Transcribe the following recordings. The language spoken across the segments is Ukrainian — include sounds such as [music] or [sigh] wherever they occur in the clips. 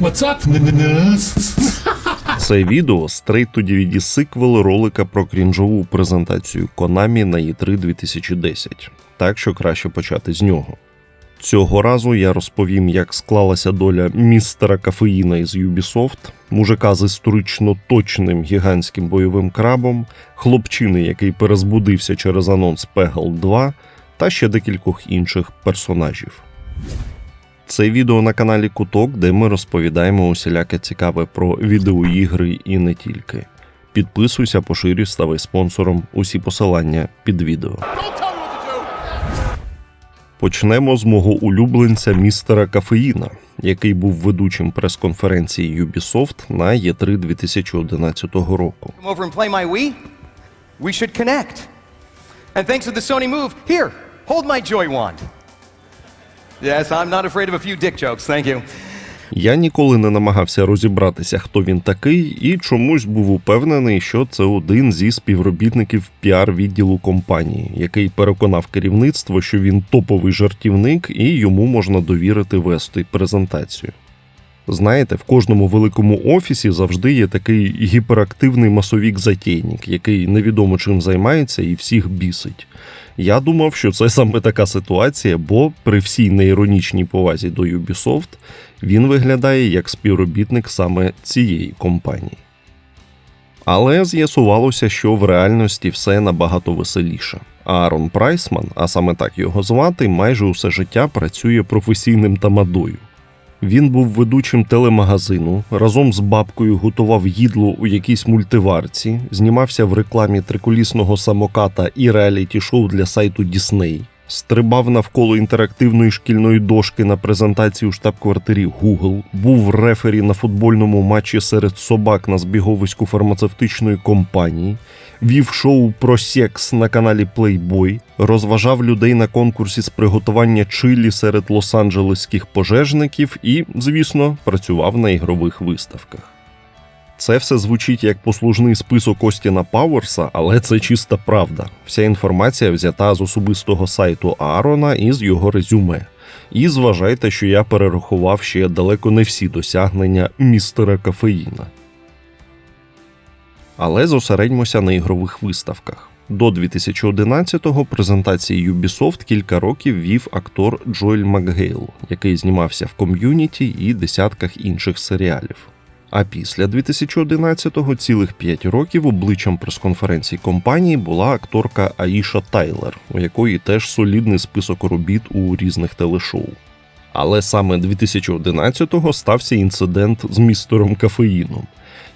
What's up. Це відео straight to DVD сиквел ролика про крінжову презентацію Konami на E E3 2010, так що краще почати з нього. Цього разу я розповім, як склалася доля містера Кафеїна із Ubisoft, мужика з історично точним гігантським бойовим крабом, хлопчини, який перезбудився через анонс Peggle 2, та ще декількох інших персонажів. Це відео на каналі Куток, де ми розповідаємо усіляке цікаве про відеоігри і не тільки. Підписуйся, поширюй, ставай спонсором. Усі посилання під відео. Почнемо з мого улюбленця містера Кафеїна, який був ведучим прес-конференції Ubisoft на E E3 2011 року. and thanks to the my Joy Wand. Yes, I'm not afraid of a few dick jokes, thank you. Я ніколи не намагався розібратися, хто він такий, і чомусь був упевнений, що це один зі співробітників піар-відділу компанії, який переконав керівництво, що він топовий жартівник і йому можна довірити вести презентацію. Знаєте, в кожному великому офісі завжди є такий гіперактивний масовік-затейник, який невідомо чим займається і всіх бісить. Я думав, що це саме така ситуація, бо при всій неіронічній повазі до Ubisoft він виглядає як співробітник саме цієї компанії. Але з'ясувалося, що в реальності все набагато веселіше. Аарон Прайсман, а саме так його звати, майже усе життя працює професійним тамадою. Він був ведучим телемагазину, разом з бабкою готував їдло у якійсь мультиварці, знімався в рекламі триколісного самоката і реаліті-шоу для сайту Disney, стрибав навколо інтерактивної шкільної дошки на презентації штаб-квартирі Google, був рефері на футбольному матчі серед собак на збіговиську фармацевтичної компанії, вів шоу про секс на каналі Playboy, розважав людей на конкурсі з приготування чилі серед лос-анджелеських пожежників і, звісно, працював на ігрових виставках. Це все звучить як послужний список Остіна Пауерса, але це чиста правда. Вся інформація взята з особистого сайту Аарона і з його резюме. І зважайте, що я перерахував ще далеко не всі досягнення містера Кафеїна. Але зосередьмося на ігрових виставках. До 2011-го презентації Ubisoft кілька років вів актор Джоель Макгейл, який знімався в ком'юніті і десятках інших серіалів. А після 2011-го цілих 5 років обличчям прес-конференцій компанії була акторка Аїша Тайлер, у якої теж солідний список робіт у різних телешоу. Але саме 2011-го стався інцидент з містером Кафеїном.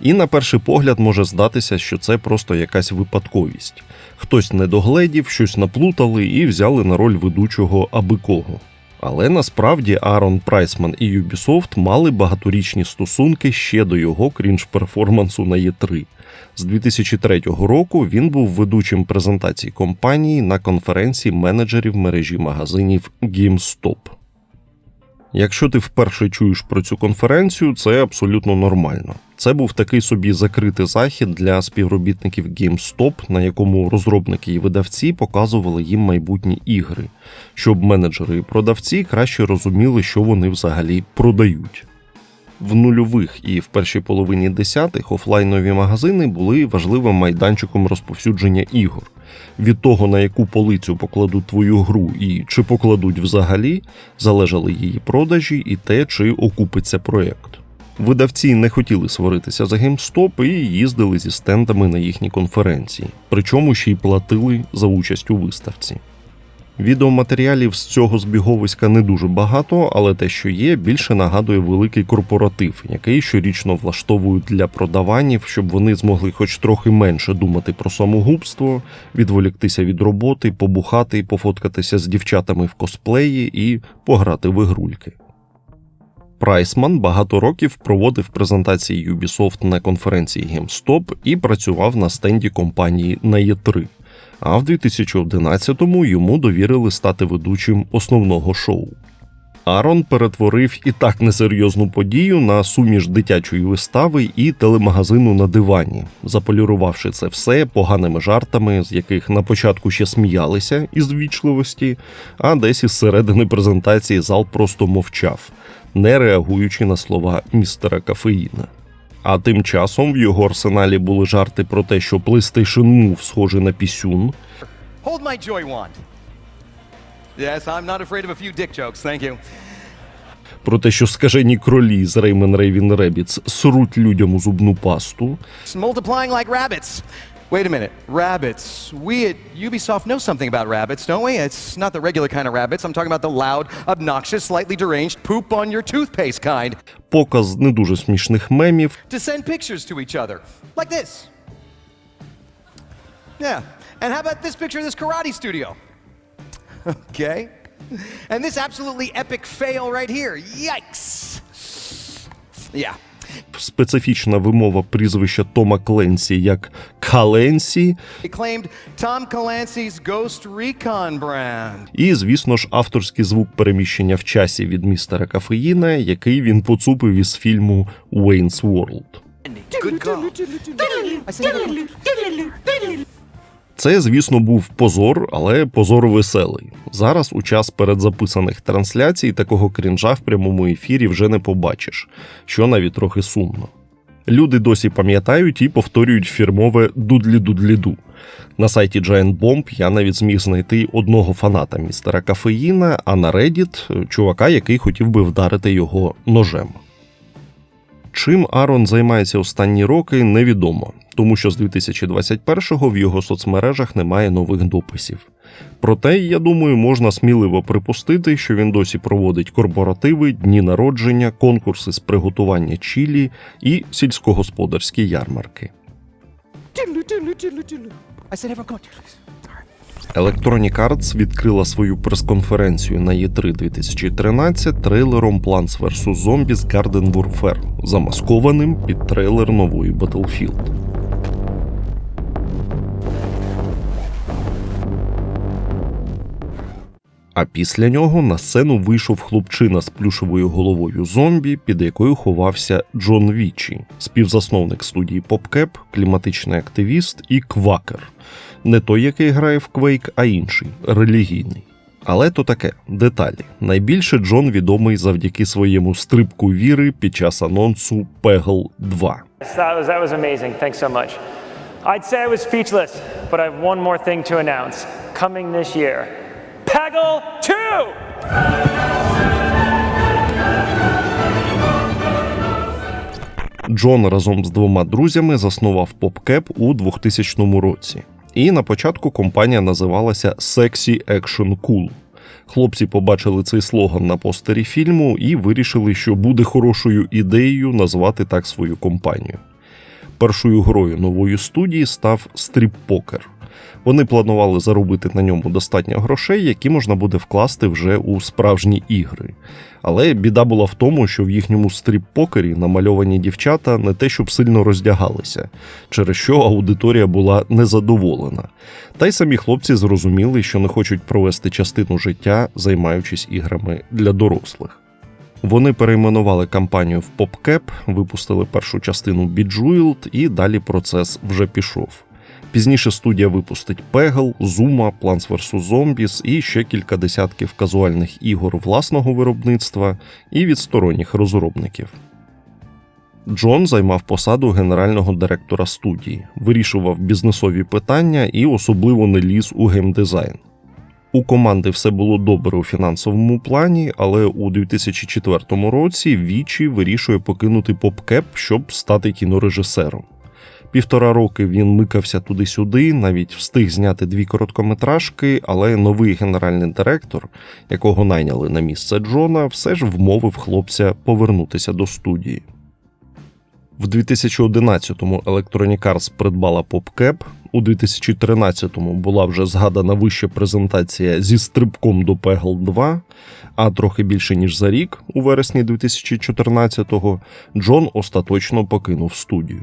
І на перший погляд може здатися, що це просто якась випадковість. Хтось не догледів, щось наплутали і взяли на роль ведучого аби кого. Але насправді Аарон Прайсман і Ubisoft мали багаторічні стосунки ще до його крінж-перформансу на E3. З 2003 року він був ведучим презентацій компанії на конференції менеджерів мережі магазинів GameStop. Якщо ти вперше чуєш про цю конференцію, це абсолютно нормально. Це був такий собі закритий захід для співробітників GameStop, на якому розробники і видавці показували їм майбутні ігри, щоб менеджери і продавці краще розуміли, що вони взагалі продають. В нульових і в першій половині десятих офлайнові магазини були важливим майданчиком розповсюдження ігор. Від того, на яку полицю покладуть твою гру і чи покладуть взагалі, залежали її продажі і те, чи окупиться проєкт. Видавці не хотіли сваритися за GameStop і їздили зі стендами на їхні конференції, причому ще й платили за участь у виставці. Відеоматеріалів з цього збіговиська не дуже багато, але те, що є, більше нагадує великий корпоратив, який щорічно влаштовують для продаванів, щоб вони змогли хоч трохи менше думати про самогубство, відволіктися від роботи, побухати, пофоткатися з дівчатами в косплеї і пограти в ігрульки. Прайсман багато років проводив презентації Ubisoft на конференції GameStop і працював на стенді компанії на E3 а в 2011-му йому довірили стати ведучим основного шоу. Арон перетворив і так несерйозну подію на суміш дитячої вистави і телемагазину на дивані, заполірувавши це все поганими жартами, з яких на початку ще сміялися із вічливості, а десь із середини презентації зал просто мовчав. не реагуючи на слова містера Кафеїна. А тим часом в його арсеналі були жарти про те, що PlayStation Move схожий на пісюн, Hold my joy wand. Yes, I'm not afraid of a few dick jokes, thank you. про те, що скажені кролі з Rayman Raven Rabbids сруть людям у зубну пасту, multiplying like rabbits. Wait a minute, rabbits. We at Ubisoft know something about rabbits, don't we? It's not the regular kind of rabbits. I'm talking about the loud, obnoxious, slightly deranged, poop on your toothpaste kind. показ не дуже смішних мемів, To send pictures to each other. Like this. Yeah. And how about this picture of this karate studio? Okay. [laughs] And this absolutely epic fail right here. Yikes. Yeah. Специфічна вимова прізвища Тома Кленсі як Каленсі, They claimed Tom Clancy's Ghost Recon brand. і, звісно ж, авторський звук переміщення в часі від містера Кафеїна, який він поцупив із фільму Wayne's World. Це, звісно, був позор, але позор веселий. Зараз, у час передзаписаних трансляцій, такого крінжа в прямому ефірі вже не побачиш, що навіть трохи сумно. Люди досі пам'ятають і повторюють фірмове дудлі-дудлі-ду. На сайті Giant Bomb я навіть зміг знайти одного фаната містера Кафеїна, а на Reddit – чувака, який хотів би вдарити його ножем. Чим Арон займається останні роки, невідомо, тому що з 2021-го в його соцмережах немає нових дописів. Проте, я думаю, можна сміливо припустити, що він досі проводить корпоративи, дні народження, конкурси з приготування чілі і сільськогосподарські ярмарки. I said, go. Electronic Arts відкрила свою прес-конференцію на E E3 2013 трейлером Plants vs. Zombies Garden Warfare, замаскованим під трейлер нової Battlefield. А після нього на сцену вийшов хлопчина з плюшевою головою зомбі, під якою ховався Джон Вічі, співзасновник студії PopCap, кліматичний активіст і квакер. Не той, який грає в Quake, а інший релігійний. Але то таке деталі. Найбільше Джон відомий завдяки своєму стрибку віри під час анонсу Peggle 2. That was, amazing. Thanks so much. Coming this year Peggle 2! Джон разом з двома друзями заснував PopCap у 2000 році. І на початку компанія називалася Sexy Action Cool. Хлопці побачили цей слоган на постері фільму і вирішили, що буде хорошою ідеєю назвати так свою компанію. Першою грою нової студії став стріп-покер. Вони планували заробити на ньому достатньо грошей, які можна буде вкласти вже у справжні ігри. Але біда була в тому, що в їхньому стріп-покері намальовані дівчата не те, щоб сильно роздягалися, через що аудиторія була незадоволена. Та й самі хлопці зрозуміли, що не хочуть провести частину життя, займаючись іграми для дорослих. Вони перейменували кампанію в PopCap, випустили першу частину Bejeweled, і далі процес вже пішов. Пізніше студія випустить Peggle, Zuma, Plants vs. Zombies і ще кілька десятків казуальних ігор власного виробництва і від сторонніх розробників. Джон займав посаду генерального директора студії, вирішував бізнесові питання і особливо не ліз у геймдизайн. У команди все було добре у фінансовому плані, але у 2004 році Вічі вирішує покинути PopCap, щоб стати кінорежисером. Півтора роки він микався туди-сюди, навіть встиг зняти дві короткометражки, але новий генеральний директор, якого найняли на місце Джона, все ж вмовив хлопця повернутися до студії. В 2011-му Electronic Arts придбала PopCap, у 2013-му була вже згадана вища презентація зі стрибком до Peggle 2, а трохи більше ніж за рік, у вересні 2014-го, Джон остаточно покинув студію.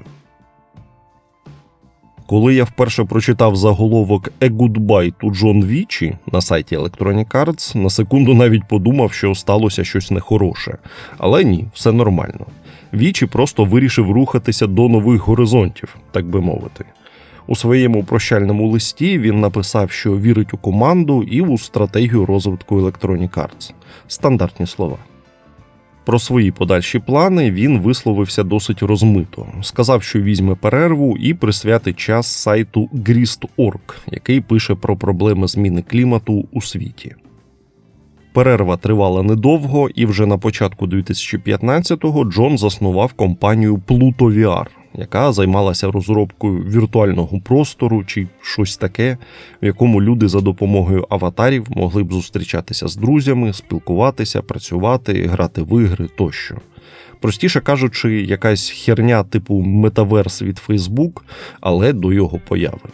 Коли я вперше прочитав заголовок «A Goodbye to John Вічі на сайті Electronic Arts, на секунду навіть подумав, що сталося щось нехороше. Але ні, все нормально. Вічі просто вирішив рухатися до нових горизонтів, так би мовити. У своєму прощальному листі він написав, що вірить у команду і у стратегію розвитку Electronic Arts. Стандартні слова. Про свої подальші плани він висловився досить розмито. Сказав, що візьме перерву і присвятить час сайту Grist.org, який пише про проблеми зміни клімату у світі. Перерва тривала недовго, і вже на початку 2015-го Джон заснував компанію Pluto VR, яка займалася розробкою віртуального простору чи щось таке, в якому люди за допомогою аватарів могли б зустрічатися з друзями, спілкуватися, працювати, грати в ігри тощо. Простіше кажучи, якась херня типу метаверс від Facebook, але до його появи.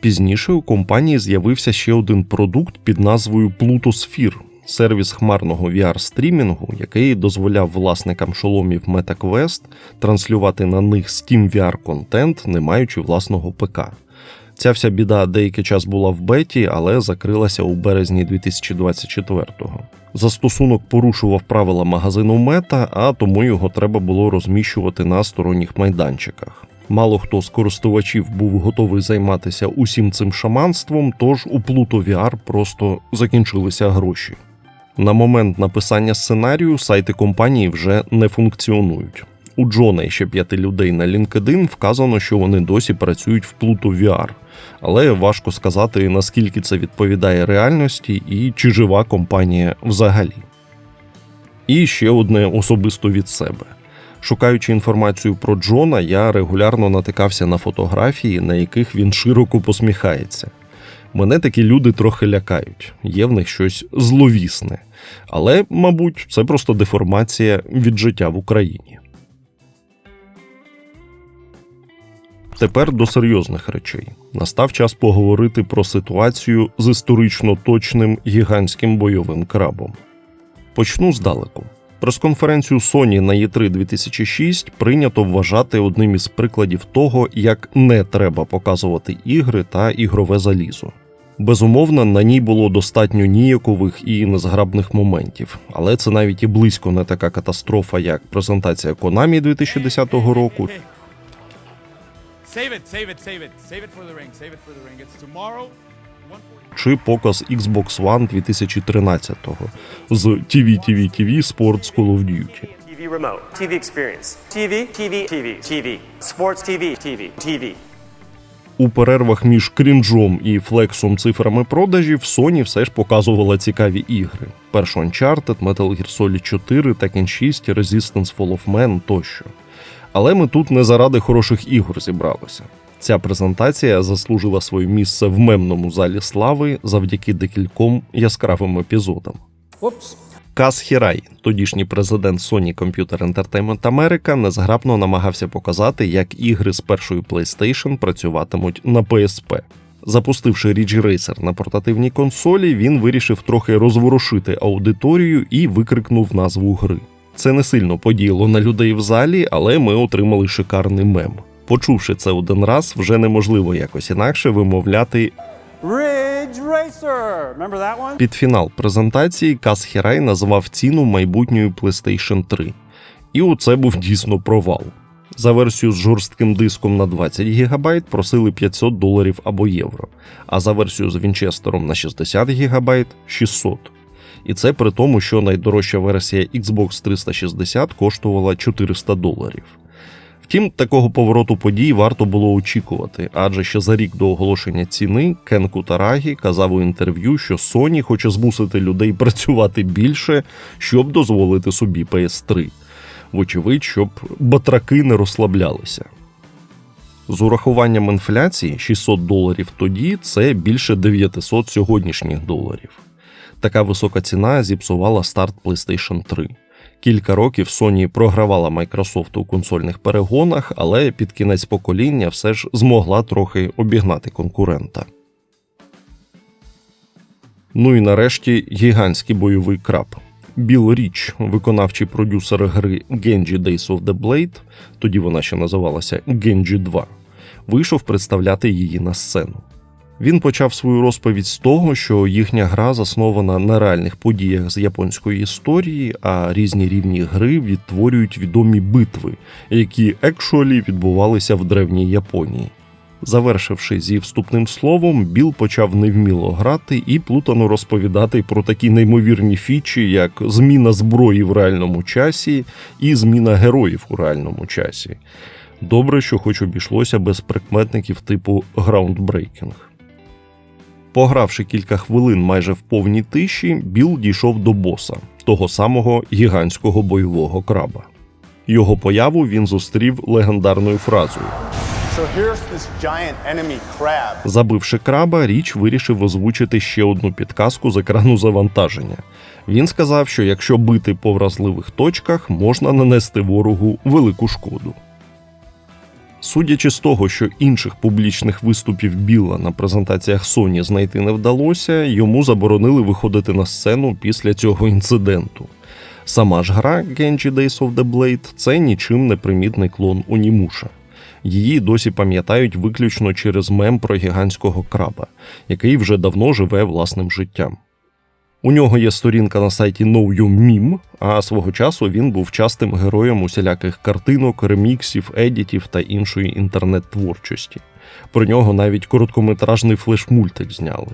Пізніше у компанії з'явився ще один продукт під назвою Plutosphere – сервіс хмарного VR-стрімінгу, який дозволяв власникам шоломів MetaQuest транслювати на них Steam VR контент, не маючи власного ПК. Ця вся біда деякий час була в беті, але закрилася у березні 2024-го. Застосунок порушував правила магазину Мета, а тому його треба було розміщувати на сторонніх майданчиках. Мало хто з користувачів був готовий займатися усім цим шаманством, тож у Pluto VR просто закінчилися гроші. На момент написання сценарію сайти компанії вже не функціонують. У Джона і ще п'яти людей на LinkedIn вказано, що вони досі працюють в Pluto VR, але важко сказати, наскільки це відповідає реальності і чи жива компанія взагалі. І ще одне особисто від себе. Шукаючи інформацію про Джона, я регулярно натикався на фотографії, на яких він широко посміхається. Мене такі люди трохи лякають, є в них щось зловісне. Але, мабуть, це просто деформація від життя в Україні. Тепер до серйозних речей. Настав час поговорити про ситуацію з історично точним гігантським бойовим крабом. Почну здалеку. Прес-конференцію Sony на E E3 2006 прийнято вважати одним із прикладів того, як не треба показувати ігри та ігрове залізо. Безумовно, на ній було достатньо ніякових і незграбних моментів, але це навіть і близько не така катастрофа, як презентація Konami 2010 року Save it, save it, save it. Save it for the ring, save it for the ring. It's tomorrow. 1:40. чи показ Xbox One 2013-го з TV TV TV Sports Call of Duty. TV remote, TV experience, TV, TV, TV, TV, sports TV, TV, TV. У перервах між крінжом і флексом цифрами продажів Sony все ж показувала цікаві ігри: першу Uncharted, Metal Gear Solid 4, Tekken 6, Resistance Fall of Man тощо. Але ми тут не заради хороших ігор зібралися. Ця презентація заслужила своє місце в мемному залі слави завдяки декільком яскравим епізодам. Каз Хірай, тодішній президент Sony Computer Entertainment America, незграбно намагався показати, як ігри з першої PlayStation працюватимуть на PSP. Запустивши Ridge Racer на портативній консолі, він вирішив трохи розворушити аудиторію і викрикнув назву гри. Це не сильно подіяло на людей в залі, але ми отримали шикарний мем. Почувши це один раз, вже неможливо якось інакше вимовляти Під фінал презентації Каз Хірай назвав ціну майбутньої PlayStation 3. І оце був дійсно провал. За версію з жорстким диском на 20 ГБ просили 500 доларів або євро, а за версію з Вінчестером на 60 ГБ 600. І це при тому, що найдорожча версія Xbox 360 коштувала 400 доларів. Втім, такого повороту подій варто було очікувати, адже ще за рік до оголошення ціни Кен Кутарагі казав у інтерв'ю, що Sony хоче змусити людей працювати більше, щоб дозволити собі PS3. Вочевидь, щоб батраки не розслаблялися. З урахуванням інфляції 600 доларів тоді це більше 900 сьогоднішніх доларів. Така висока ціна зіпсувала старт PlayStation 3. Кілька років Sony програвала Microsoft у консольних перегонах, але під кінець покоління все ж змогла трохи обігнати конкурента. Ну і нарешті гігантський бойовий краб. Біл Річ, виконавчий продюсер гри Genji Days of the Blade, тоді вона ще називалася Genji 2, вийшов представляти її на сцену. Він почав свою розповідь з того, що їхня гра заснована на реальних подіях з японської історії, а різні рівні гри відтворюють відомі битви, які екшуалі відбувалися в древній Японії. Завершивши зі вступним словом, Біл почав невміло грати і плутано розповідати про такі неймовірні фічі, як зміна зброї в реальному часі і зміна героїв у реальному часі. Добре, що хоч обійшлося без прикметників типу граундбрейкінг. Погравши кілька хвилин майже в повній тиші, Біл дійшов до боса, того самого гігантського бойового краба. Його появу він зустрів легендарною фразою. So here's this giant enemy crab. Забивши краба, річ вирішив озвучити ще одну підказку з екрану завантаження. Він сказав, що якщо бити по вразливих точках, можна нанести ворогу велику шкоду. Судячи з того, що інших публічних виступів Біла на презентаціях Sony знайти не вдалося, йому заборонили виходити на сцену після цього інциденту. Сама ж гра Genji Days of the Blade це нічим не примітний клон Унімуша. Її досі пам'ятають виключно через мем про гігантського краба, який вже давно живе власним життям. У нього є сторінка на сайті Know Your Meme, а свого часу він був частим героєм усіляких картинок, реміксів, едітів та іншої інтернет-творчості. Про нього навіть короткометражний флеш-мультик зняли.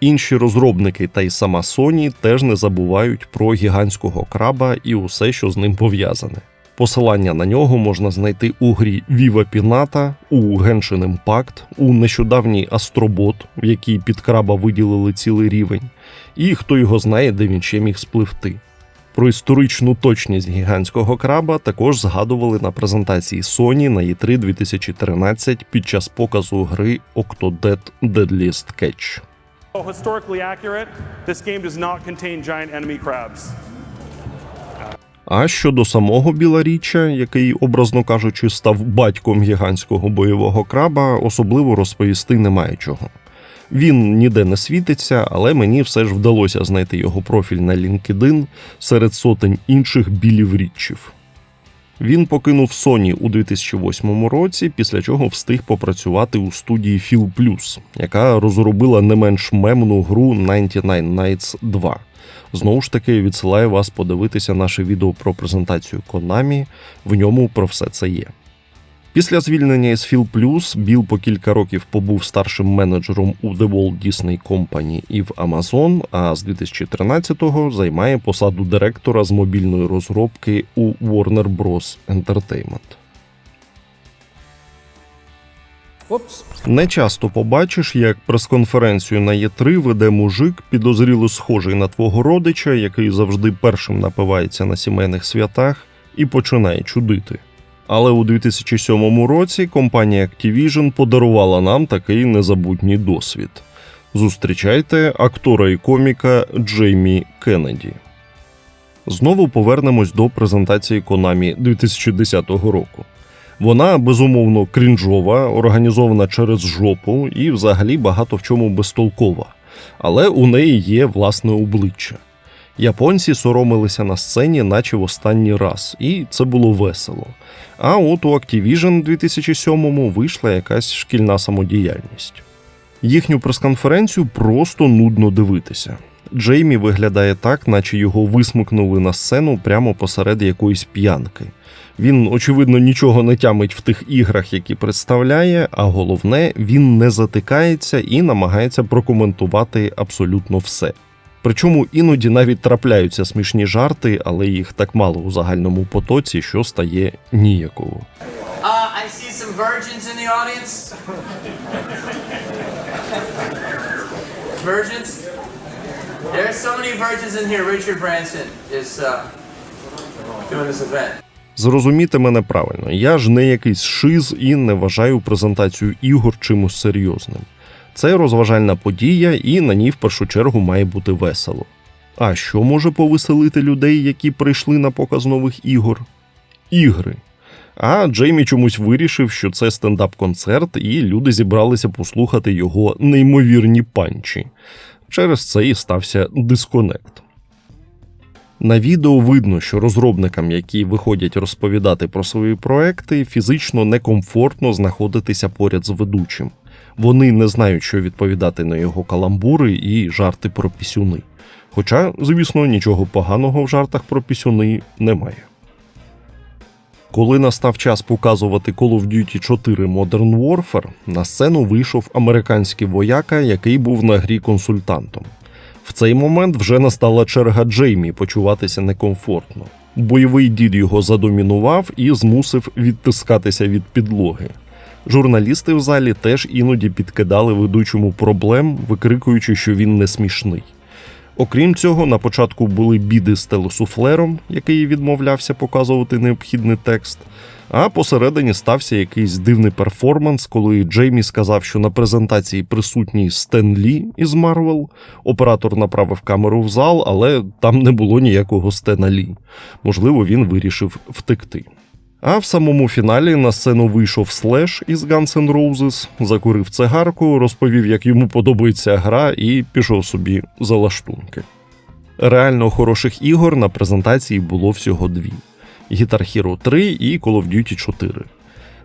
Інші розробники та й сама Sony теж не забувають про гігантського краба і усе, що з ним пов'язане. Посилання на нього можна знайти у грі Viva Pinata, у Genshin Impact, у нещодавній Астробот, в якій під краба виділили цілий рівень, і хто його знає, де він ще міг спливти. Про історичну точність гігантського краба також згадували на презентації Sony на E E3 2013 під час показу гри Octodad Deadliest Catch. Historically accurate, this game does not contain giant enemy crabs. А щодо самого Біларіччя, який, образно кажучи, став батьком гігантського бойового краба, особливо розповісти немає чого. Він ніде не світиться, але мені все ж вдалося знайти його профіль на LinkedIn серед сотень інших білів річчів. Він покинув Sony у 2008 році, після чого встиг попрацювати у студії Plus, яка розробила не менш мемну гру 99 Nights 2. Знову ж таки, відсилаю вас подивитися наше відео про презентацію Konami, в ньому про все це є. Після звільнення із Phil Plus Біл по кілька років побув старшим менеджером у The Walt Disney Company і в Amazon, а з 2013-го займає посаду директора з мобільної розробки у Warner Bros. Entertainment. Не часто побачиш, як прес-конференцію на Є3 веде мужик, підозріло схожий на твого родича, який завжди першим напивається на сімейних святах і починає чудити. Але у 2007 році компанія Activision подарувала нам такий незабутній досвід. Зустрічайте актора і коміка Джеймі Кеннеді. Знову повернемось до презентації Konami 2010 року. Вона безумовно крінжова, організована через жопу і взагалі багато в чому безтолкова. Але у неї є власне обличчя. Японці соромилися на сцені, наче в останній раз, і це було весело. А от у Activision 2007-му вийшла якась шкільна самодіяльність. Їхню прес-конференцію просто нудно дивитися. Джеймі виглядає так, наче його висмикнули на сцену прямо посеред якоїсь п'янки. Він, очевидно, нічого не тямить в тих іграх, які представляє, а головне, він не затикається і намагається прокоментувати абсолютно все. Причому іноді навіть трапляються смішні жарти, але їх так мало у загальному потоці, що стає ніяково. Uh, I see some virgins in the audience. virgins? There's so many virgins in here. Richard Branson is uh, doing this event. Зрозумійте мене правильно, я ж не якийсь шиз і не вважаю презентацію ігор чимось серйозним. Це розважальна подія, і на ній в першу чергу має бути весело. А що може повеселити людей, які прийшли на показ нових ігор? Ігри. А Джеймі чомусь вирішив, що це стендап-концерт, і люди зібралися послухати його неймовірні панчі. Через це і стався дисконект. На відео видно, що розробникам, які виходять розповідати про свої проекти, фізично некомфортно знаходитися поряд з ведучим. Вони не знають, що відповідати на його каламбури і жарти про пісюни. Хоча, звісно, нічого поганого в жартах про пісюни немає. Коли настав час показувати Call of Duty 4 Modern Warfare, на сцену вийшов американський вояка, який був на грі консультантом. В цей момент вже настала черга Джеймі почуватися некомфортно. Бойовий дід його задомінував і змусив відтискатися від підлоги. Журналісти в залі теж іноді підкидали ведучому проблем, викрикуючи, що він не смішний. Окрім цього, на початку були біди з телесуфлером, який відмовлявся показувати необхідний текст. А посередині стався якийсь дивний перформанс, коли Джеймі сказав, що на презентації присутній Стен Лі із Марвел. Оператор направив камеру в зал, але там не було ніякого Стена Лі. Можливо, він вирішив втекти. А в самому фіналі на сцену вийшов Слеш із Guns N' Roses, закурив цигарку, розповів, як йому подобається гра, і пішов собі за лаштунки. Реально хороших ігор на презентації було всього дві: Guitar Hero 3 і Call of Duty 4.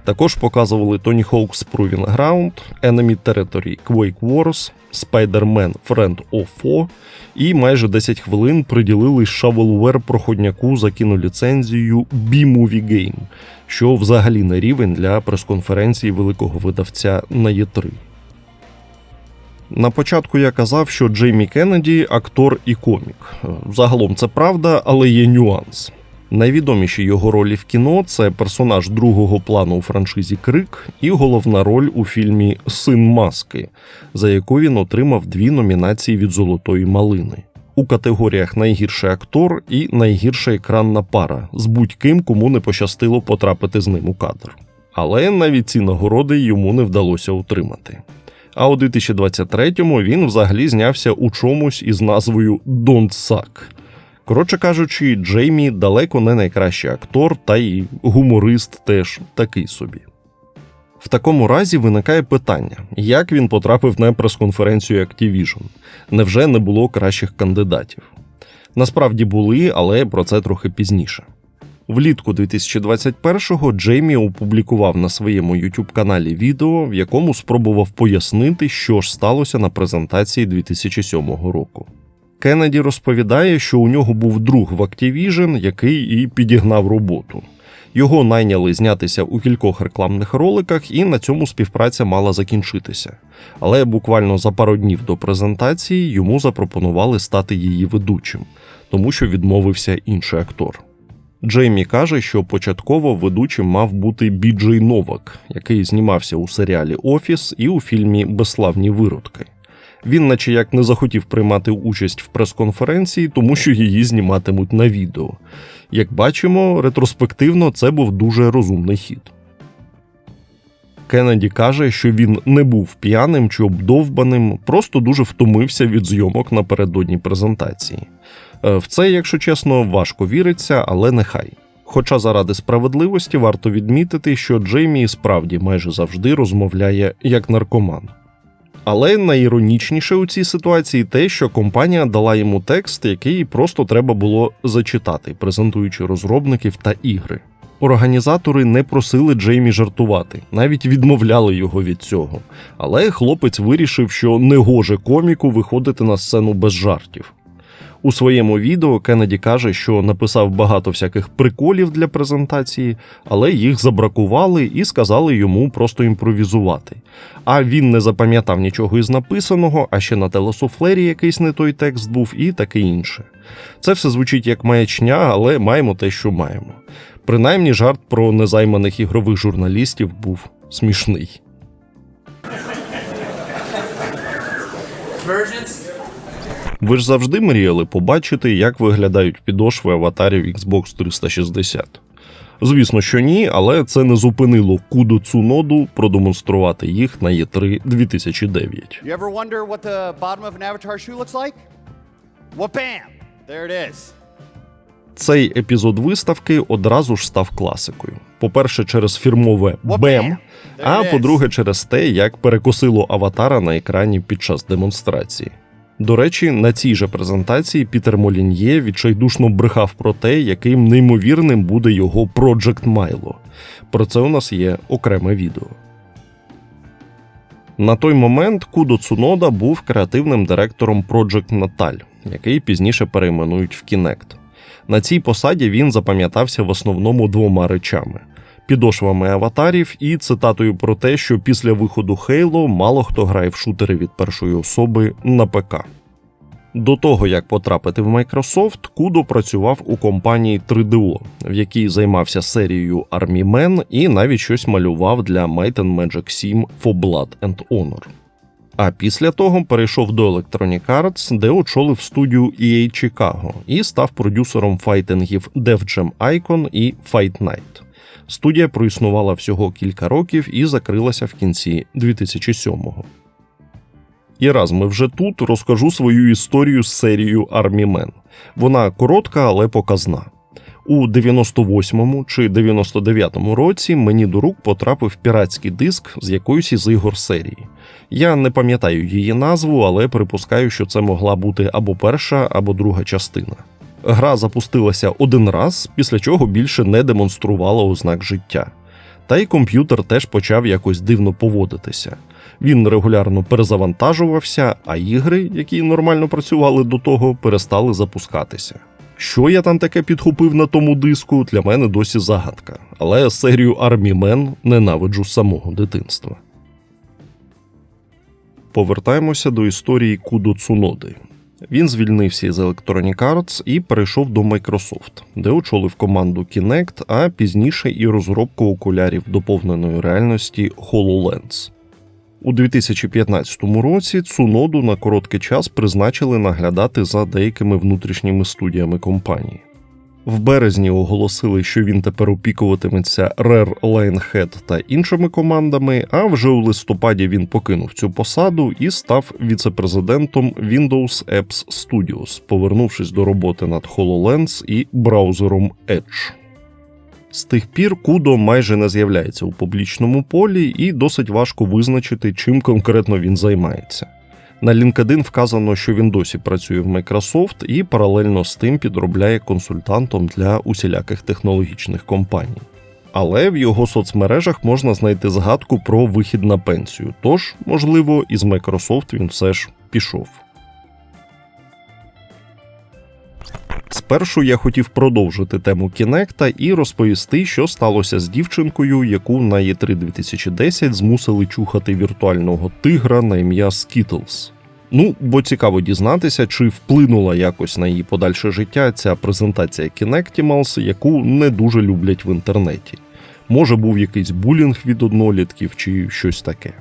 Також показували Tony Hawk's Proving Ground, Enemy Territory Quake Wars, Spider-Man Friend of Foe і майже 10 хвилин приділили Shovelware проходняку за кіноліцензією B-Movie Game, що взагалі не рівень для прес-конференції великого видавця на Є3. На початку я казав, що Джеймі Кеннеді актор і комік. Е, Загалом це правда, але є нюанс. Найвідоміші його ролі в кіно це персонаж другого плану у франшизі Крик і головна роль у фільмі Син маски, за яку він отримав дві номінації від Золотої малини у категоріях Найгірший актор і найгірша екранна пара з будь-ким, кому не пощастило потрапити з ним у кадр. Але навіть ці нагороди йому не вдалося отримати. А у 2023-му він взагалі знявся у чомусь із назвою Don't Suck. Коротше кажучи, Джеймі далеко не найкращий актор, та й гуморист теж такий собі. В такому разі виникає питання, як він потрапив на прес-конференцію Activision? Невже не було кращих кандидатів? Насправді були, але про це трохи пізніше. Влітку 2021-го Джеймі опублікував на своєму youtube каналі відео, в якому спробував пояснити, що ж сталося на презентації 2007 року. Кеннеді розповідає, що у нього був друг в Activision, який і підігнав роботу. Його найняли знятися у кількох рекламних роликах, і на цьому співпраця мала закінчитися. Але буквально за пару днів до презентації йому запропонували стати її ведучим, тому що відмовився інший актор. Джеймі каже, що початково ведучим мав бути Біджей Новак, який знімався у серіалі Офіс і у фільмі Безславні виродки. Він, наче як не захотів приймати участь в прес-конференції, тому що її зніматимуть на відео. Як бачимо, ретроспективно це був дуже розумний хід. Кеннеді каже, що він не був п'яним чи обдовбаним, просто дуже втомився від зйомок напередодні презентації. Е, В це, якщо чесно, важко віриться, але нехай. Хоча заради справедливості варто відмітити, що Джеймі справді майже завжди розмовляє як наркоман. Але найіронічніше у цій ситуації те, що компанія дала йому текст, який просто треба було зачитати, презентуючи розробників та ігри. Організатори не просили Джеймі жартувати, навіть відмовляли його від цього. Але хлопець вирішив, що не гоже коміку виходити на сцену без жартів. У своєму відео Кеннеді каже, що написав багато всяких приколів для презентації, але їх забракували і сказали йому просто імпровізувати. А він не запам'ятав нічого із написаного, а ще на телесуфлері якийсь не той текст був і таке інше. Це все звучить як маячня, але маємо те, що маємо. Принаймні, жарт про незайманих ігрових журналістів був смішний. Versions? Ви ж завжди мріяли побачити, як виглядають підошви аватарів Xbox 360. Звісно, що ні, але це не зупинило Кудо Цуноду продемонструвати їх на E3 2009. You ever wonder what the bottom of an Avatar shoe looks like? Well, bam! There it is. Цей епізод виставки одразу ж став класикою. По-перше, через фірмове БЕМ, а по-друге, через те, як перекосило аватара на екрані під час демонстрації. До речі, на цій же презентації Пітер Молін'є відчайдушно брехав про те, яким неймовірним буде його Project Milo. Про це у нас є окреме відео. На той момент Кудо Цунода був креативним директором Project Natal, який пізніше перейменують в Kinect. На цій посаді він запам'ятався в основному двома речами: підошвами аватарів і цитатою про те, що після виходу Halo мало хто грає в шутери від першої особи на ПК. До того як потрапити в Microsoft, Кудо працював у компанії 3DO, в якій займався серією Army Men і навіть щось малював для Might and Magic 7 For Blood and Honor. А після того перейшов до Electronic Arts, де очолив студію EA Chicago і став продюсером файтингів Def Jam Icon і Fight Night. Студія проіснувала всього кілька років і закрилася в кінці 2007-го. І раз ми вже тут розкажу свою історію з серією Men. Вона коротка, але показна. У 98-му чи 99-му році мені до рук потрапив піратський диск з якоюсь із ігор серії. Я не пам'ятаю її назву, але припускаю, що це могла бути або перша, або друга частина. Гра запустилася один раз, після чого більше не демонструвала ознак життя. Та й комп'ютер теж почав якось дивно поводитися. Він регулярно перезавантажувався, а ігри, які нормально працювали до того, перестали запускатися. Що я там таке підхопив на тому диску, для мене досі загадка, але серію Army Men ненавиджу з самого дитинства. Повертаємося до історії Кудо Цуноди. Він звільнився із Electronic Arts і перейшов до Microsoft, де очолив команду Kinect, а пізніше і розробку окулярів доповненої реальності HoloLens. У 2015 році Цуноду на короткий час призначили наглядати за деякими внутрішніми студіями компанії. В березні оголосили, що він тепер опікуватиметься Rare Lionhead та іншими командами. А вже у листопаді він покинув цю посаду і став віцепрезидентом Windows Apps Studios, повернувшись до роботи над HoloLens і браузером Edge. З тих пір Кудо майже не з'являється у публічному полі, і досить важко визначити, чим конкретно він займається. На LinkedIn вказано, що він досі працює в Microsoft і паралельно з тим підробляє консультантом для усіляких технологічних компаній. Але в його соцмережах можна знайти згадку про вихід на пенсію, тож, можливо, із Microsoft він все ж пішов. Спершу я хотів продовжити тему Кінекта і розповісти, що сталося з дівчинкою, яку на E3 2010 змусили чухати віртуального тигра на ім'я Skittles. Ну, бо цікаво дізнатися, чи вплинула якось на її подальше життя ця презентація Kinectimals, яку не дуже люблять в інтернеті. Може, був якийсь булінг від однолітків чи щось таке.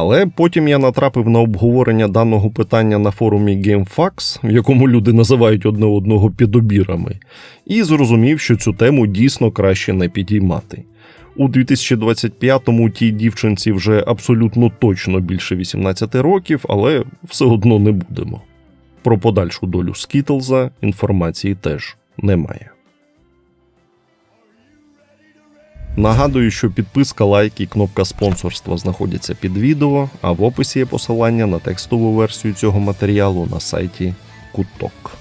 Але потім я натрапив на обговорення даного питання на форумі GameFAQs, в якому люди називають одне одного підобірами, і зрозумів, що цю тему дійсно краще не підіймати. У 2025-му тій дівчинці вже абсолютно точно більше 18 років, але все одно не будемо. Про подальшу долю Скітлза інформації теж немає. Нагадую, що підписка, лайк і кнопка спонсорства знаходяться під відео, а в описі є посилання на текстову версію цього матеріалу на сайті Куток.